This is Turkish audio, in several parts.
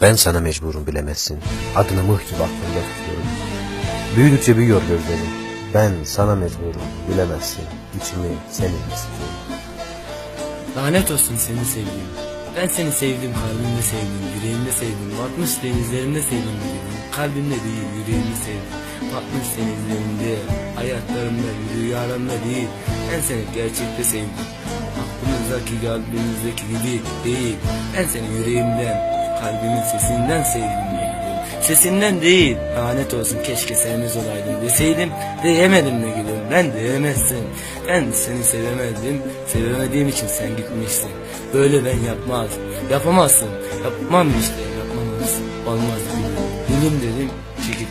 Ben sana mecburum bilemezsin. Adını mıh gibi aklımda tutuyorum. Büyüdükçe büyüyor gözlerim. Ben sana mecburum bilemezsin. İçimi senin istiyorum. Lanet olsun seni sevdiğim. Ben seni sevdim, kalbimde sevdim, yüreğimde sevdim. Batmış denizlerimde sevdim yüreğim. Kalbimde değil, yüreğimde sevdim. Batmış denizlerimde, hayatlarımda, rüyalarımda değil. Ben seni gerçekte sevdim. Aklımızdaki, kalbimizdeki gibi değil. Ben seni yüreğimden, kalbimin sesinden sevdim. Sesinden değil, lanet olsun keşke sevmez olaydım deseydim Diyemedim ne gülüm, ben diyemezsin Ben seni sevemedim, sevemediğim için sen gitmişsin Böyle ben yapmaz, yapamazsın Yapmam işte, yapmamaz, olmaz Gülüm dedim, çekip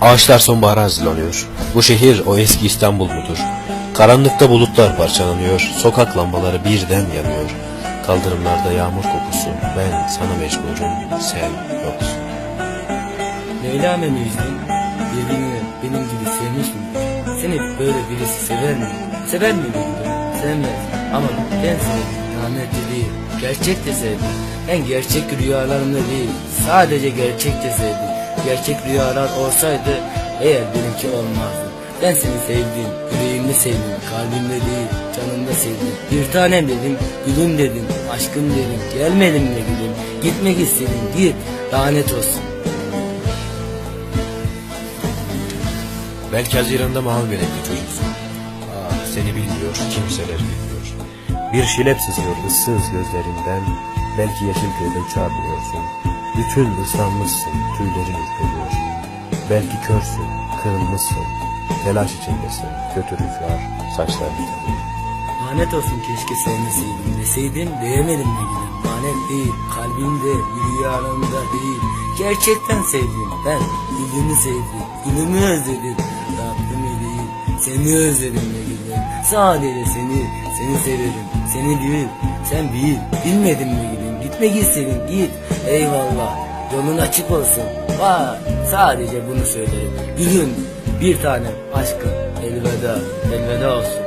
Ağaçlar sonbahara hazırlanıyor. Bu şehir o eski İstanbul mudur? Karanlıkta bulutlar parçalanıyor. Sokak lambaları birden yanıyor. Kaldırımlarda yağmur kokusu. Ben sana mecburum. Sen yoksun. Leyla Mecnun birbirini benim gibi sevmiş mi? Seni böyle birisi sever mi? Sever mi bildim? Sevmez. Ama ben seni rahmetli değil, gerçek de sevdim. Ben gerçek rüyalarımda değil, sadece gerçek de sevdim. Gerçek rüyalar olsaydı eğer benimki olmazdı. Ben seni sevdim, yüreğimde sevdim, kalbimde değil, canımda sevdim. Bir tanem dedim, gülüm dedim, aşkım dedim, gelmedim mi gülüm? Gitmek istedim, git, lanet olsun. Belki Haziran'da mavi benekli çocuksun. Ah seni bilmiyor, kimseler bilmiyor. Bir şilep sızıyor ıssız gözlerinden. Belki Yeşilköy'de çarpıyorsun. Bütün ıslanmışsın, tüylerin ürperiyor. Belki körsün, kırılmışsın. Telaş içindesin, kötü rüzgar saçlarını tarıyor. Lanet olsun keşke sevmeseydim. Deseydim diyemedim ne gülüm. Lanet değil kalbimde rüyalarımda değil. Gerçekten sevdim ben gülümü sevdim. Gülümü özledim Rabbimi değil. Seni özledim ne gülüm. Sadece seni seni severim. Seni değil sen bil bilmedim mi gülüm. Gitmek istedim git. Eyvallah yolun açık olsun. Var sadece bunu söylerim Gülüm bir tanem aşkım elveda elveda olsun